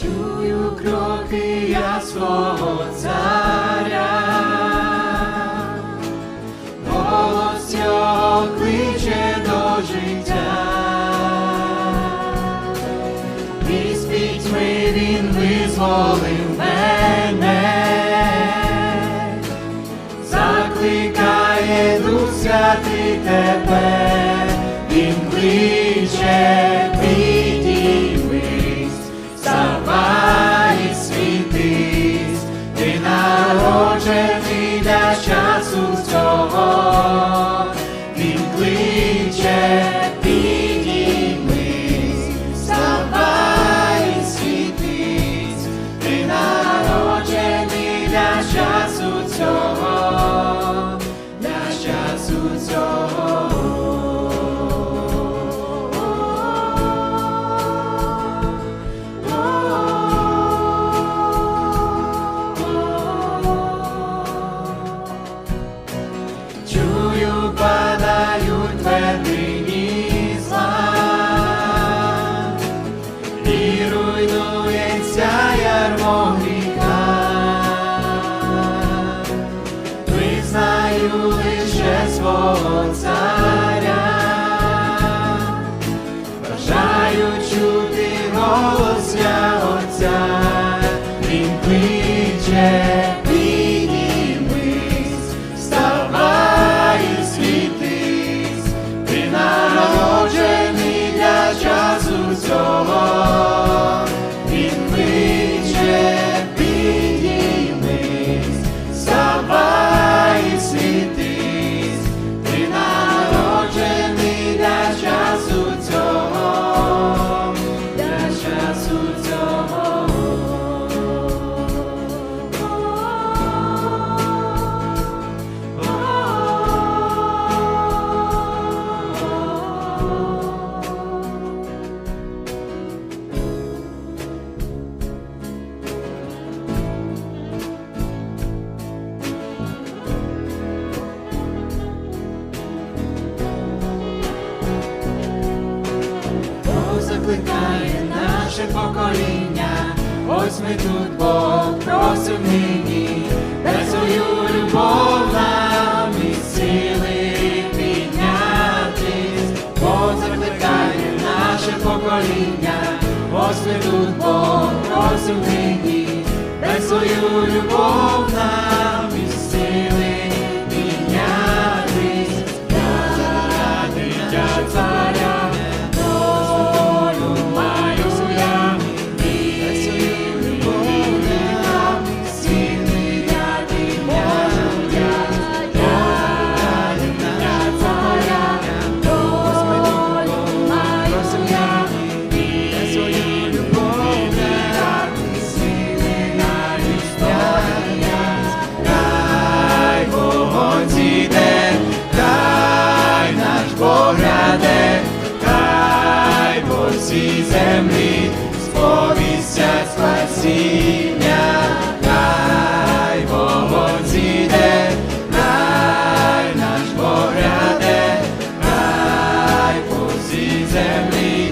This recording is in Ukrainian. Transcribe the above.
чую кроки я свого царя, голос його кличе до життя, із пітьми він визволив мене, закликає дух святий тебе, він кличе. часу цього він кличе. наше покоління, ось ми тут Бог просив нині, дай свою любов нам і сили піднятись, бо закликає наше покоління, ось ми тут Бог просив нині, дай свою любов нам і сили. family.